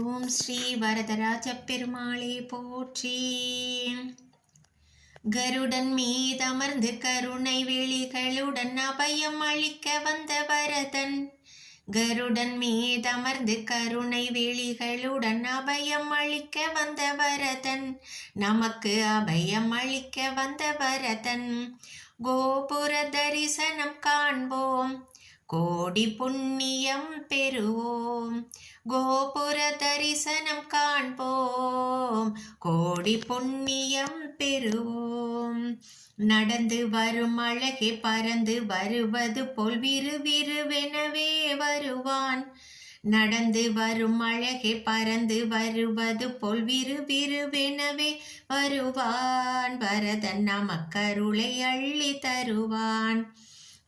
ஓம் ஸ்ரீ வரதராஜ பெருமாளே போற்றி. கருடன் மீதமர்ந்து கருணை விழிகளுடன் அபயம் அளிக்க வந்த வரதன் கருடன் மீதமர்ந்து கருணை விழிகளுடன் அபயம் அளிக்க வந்த வரதன் நமக்கு அபயம் அளிக்க வந்த வரதன் கோபுர தரிசனம் காண்போம். கோடி புண்ணியம் பெறுவோம். கோபுர தரிசனம் காண்போம். கோடி புண்ணியம் பெறுவோம். நடந்து வரும் அழகே பறந்து வருவது போல் விறுவிறுவெனவே வருவான். நடந்து வரும் அழகே பறந்து வருவது போல் விறுவிறுவெனவே வருவான். பரதன் நமக்கருளை அள்ளி தருவான்.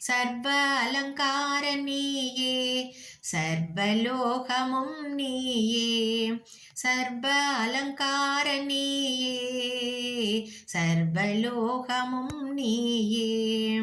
சர்வ அலங்கார நீயே சர்வலோகமும் நீயே சர்வ அலங்கார நீயே சர்வலோகமும் நீயே.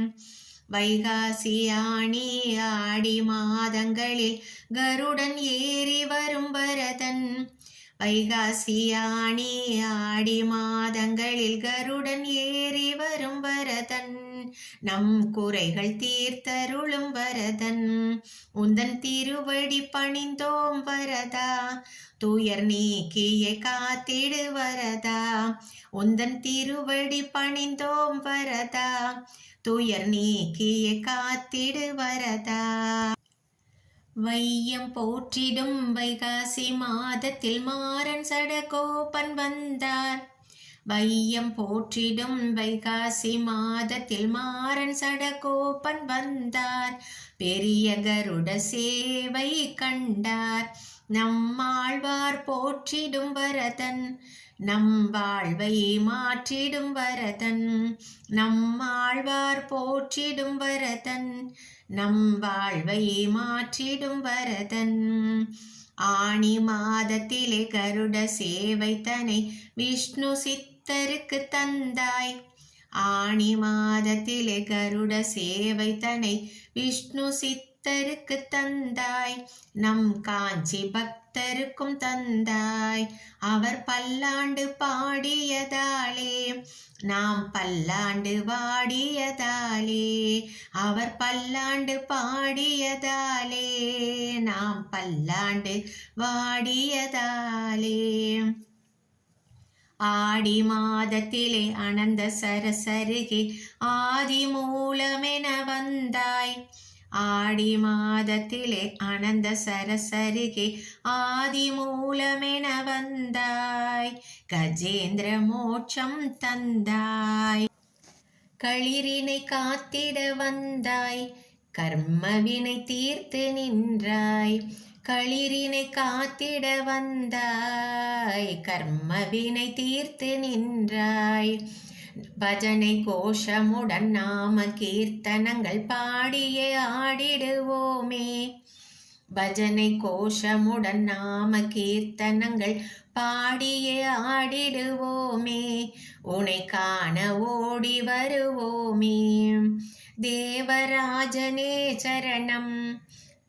வைகாசி ஆணி ஆடி மாதங்களில் கருடன் ஏறி வரும் பரதன். வைகாசி ஆணி ஆடி மாதங்களில் கருடன் ஏறி வரும் பரதன். நம் குறைகள் தீர்த்தருளும் வரதன். உந்தன் திருவடி பணிந்தோம் வரதா? துயர் நீக்கிய காத்திடு வரதா? உந்தன் திருவடி பணிந்தோம் வரதா? துயர் நீக்கிய காத்திடு வரதா? வையம் போற்றிடும் வைகாசி மாதத்தில் மாறன் சடகோபன் வந்தார். வையம் போற்றிடும் வைகாசி மாதத்தில் மாறன் சடகோப்பன் வந்தார். பெரிய கருட சேவை கண்டார். நம்மாழ்வார் போற்றிடும் வரதன் நம் வாழ்வை மாற்றிடும் வரதன் நம்மாழ்வார் போற்றிடும் வரதன் நம் வாழ்வை மாற்றிடும் வரதன். ஆணி மாதத்திலே கருட சேவை தனை விஷ்ணு சித்தருக்கு தந்தாய். ஆணி மாதத்திலே கருட சேவை தனை விஷ்ணு சித்தருக்கு தந்தாய். நம் காஞ்சி பக்தருக்கும் தந்தாய். அவர் பல்லாண்டு பாடியதாலே நாம் பல்லாண்டு வாடியதாலே அவர் பல்லாண்டு பாடியதாலே நாம் பல்லாண்டு வாடியதாலே. ஆடி மாதத்திலே அனந்த சரசருகே ஆதி மூலமென வந்தாய். ஆடி மாதத்திலே அனந்த சரசருகே ஆதி மூலமென வந்தாய். கஜேந்திர மோட்சம் தந்தாய். களிரினை காத்திட வந்தாய். கர்மவினை தீர்த்து நின்றாய். களிரினை காத்திட வந்தாய். கர்மவினை தீர்த்து நின்றாய். பஜனை கோஷமுடன் நாம கீர்த்தனங்கள் பாடியே ஆடிடுவோமே. பஜனை கோஷமுடன் நாம கீர்த்தனங்கள் பாடியே ஆடிடுவோமே. உனை காண ஓடி வருவோமே. தேவராஜனே சரணம்.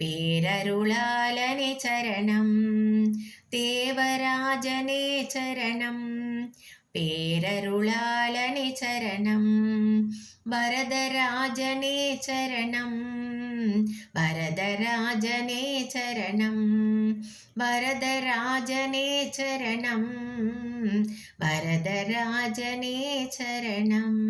பேரருளாலனே சரணம். தேவராஜனே சரணம். பேரருளாலனே சரணம். வரதராஜனே சரணம். வரதராஜனே சரணம். வரதராஜனே சரணம். வரதராஜனே சரணம்.